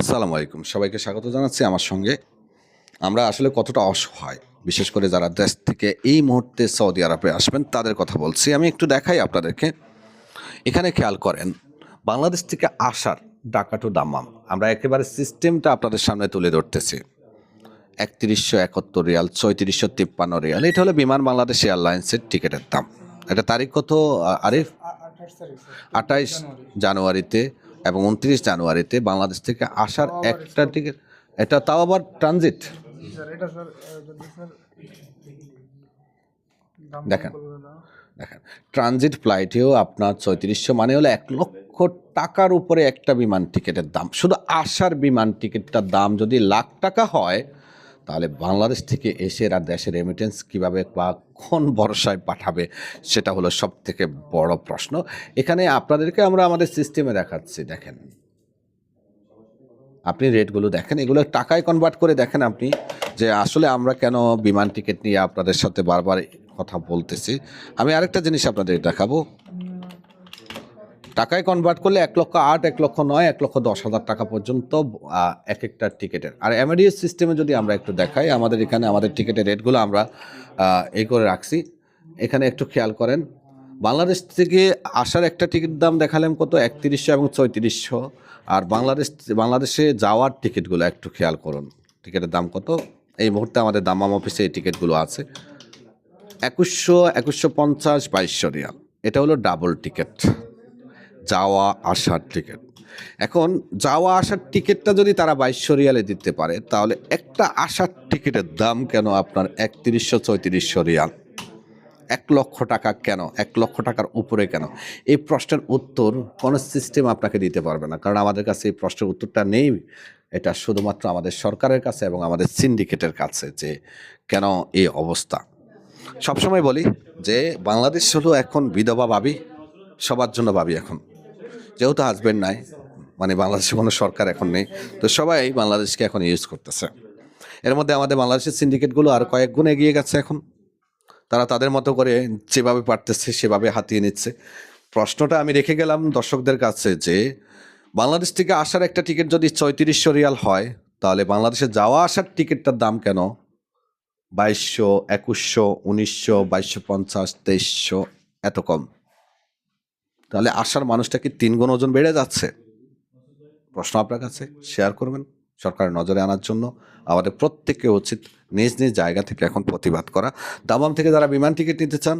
আসসালামু আলাইকুম। সবাইকে স্বাগত জানাচ্ছি আমার সঙ্গে। আমরা আসলে কতটা অসহায়, বিশেষ করে যারা দেশ থেকে এই মুহূর্তে সৌদি আরবে আসবেন, তাদের কথা বলছি। আমি একটু দেখাই আপনাদেরকে। এখানে খেয়াল করেন, বাংলাদেশ থেকে আসার ঢাকা টু দাম্মাম। আমরা একেবারে সিস্টেমটা আপনাদের সামনে তুলে ধরতেছি। একত্রিশশো একাত্তর রিয়াল, ছয়ত্রিশশো তিপ্পান্ন রিয়াল। এটা হলো বিমান বাংলাদেশ এয়ারলাইন্সের টিকিটের দাম। এটা তারিখ কত আরিফ? আঠাইশ জানুয়ারিতে। এবং উনত্রিশ জানুয়ারিতে বাংলাদেশ থেকে আসার একটা টিকিট এটা তাও আবার ট্রানজিট দেখেন। দেখেন ট্রানজিট ফ্লাইটেও আপনার ছয়ত্রিশশো মানে হলো এক লক্ষ টাকার উপরে একটা বিমান টিকিটের দাম। শুধু আসার বিমান টিকিটটার দাম যদি লাখ টাকা হয় তাহলে বাংলাদেশ থেকে এসে এরা দেশের রেমিটেন্স কীভাবে বা কোন ভরসায় পাঠাবে, সেটা হলো সব থেকে বড় প্রশ্ন। এখানে আপনাদেরকে আমরা আমাদের সিস্টেমে দেখাচ্ছি, দেখেন। আপনি রেটগুলো দেখেন, এগুলো টাকায় কনভার্ট করে দেখেন আপনি যে আসলে আমরা কেন বিমান টিকিট নিয়ে আপনাদের সাথে বারবার কথা বলতেছি। আমি আরেকটা জিনিস আপনাদের দেখাবো। টাকায় কনভার্ট করলে এক লক্ষ আট, এক লক্ষ নয়, এক লক্ষ দশ হাজার টাকা পর্যন্ত এক একটা টিকিটের। আর এমআডিএস সিস্টেমে যদি আমরা একটু দেখাই, আমাদের এখানে আমাদের টিকিটের রেটগুলো আমরা এই করে রাখছি। এখানে একটু খেয়াল করেন, বাংলাদেশ থেকে আসার একটা টিকিট দাম দেখালাম কত? একত্রিশশো এবং চৌত্রিশশো আর বাংলাদেশ, বাংলাদেশে যাওয়ার টিকিটগুলো একটু খেয়াল করুন। টিকিটের দাম কত? এই মুহূর্তে আমাদের দামাম অফিসে এই টিকিটগুলো আছে। একুশশো একুশশো পঞ্চাশ, বাইশশো রিয়াল। এটা হলো ডাবল টিকিট যাওয়া আসার টিকিট এখন যাওয়া আসার টিকিটটা যদি তারা বাইশশো রিয়ালে দিতে পারে, তাহলে একটা আসার টিকিটের দাম কেন আপনার একত্রিশশো চৌত্রিশশো রিয়াল? এক লক্ষ টাকা কেন? এক লক্ষ টাকার উপরে কেন? এই প্রশ্নের উত্তর কোনো সিস্টেম আপনাকে দিতে পারবে না। কারণ আমাদের কাছে এই প্রশ্নের উত্তরটা নেই। এটা শুধুমাত্র আমাদের সরকারের কাছে এবং আমাদের সিন্ডিকেটের কাছে যে কেন এই অবস্থা। সবসময় বলি যে বাংলাদেশ হলো এখন বিধবা ভাবি, সবার জন্য ভাবি এখন। যেহেতু হাজবেন্ড নাই মানে বাংলাদেশে কোনো সরকার এখন নেই, তো সবাই বাংলাদেশকে এখন ইউজ করতেছে। এর মধ্যে আমাদের বাংলাদেশের সিন্ডিকেটগুলো আর কয়েক গুণ এগিয়ে গেছে এখন। তারা তাদের মতো করে যেভাবে পারতেছে, সেভাবে হাতিয়ে নিচ্ছে। প্রশ্নটা আমি রেখে গেলাম দর্শকদের কাছে যে, বাংলাদেশ থেকে আসার একটা টিকিট যদি চৌত্রিশশো রিয়াল হয়, তাহলে বাংলাদেশে যাওয়া আসার টিকিটটার দাম কেন? বাইশশো, একুশশো, উনিশশো, বাইশশো পঞ্চাশ, তেইশশো, এত কম। তাহলে আসার মানুষটা কি তিন গুণ ওজন বেড়ে যাচ্ছে? প্রশ্ন আপনার কাছে শেয়ার করবেন সরকারের নজরে আনার জন্য। আমাদের প্রত্যেককে উচিত নিজ নিজ জায়গা থেকে এখন প্রতিবাদ করা। দামাম থেকে যারা বিমান টিকিট নিতে চান,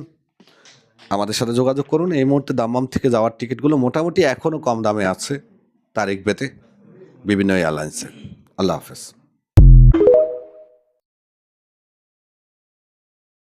আমাদের সাথে যোগাযোগ করুন। এই মুহূর্তে দামাম থেকে যাওয়ার টিকিটগুলো মোটামুটি এখনও কম দামে আছে, তারিখ বেতে বিভিন্ন এয়ারলাইন্সে। আল্লাহ হাফেজ।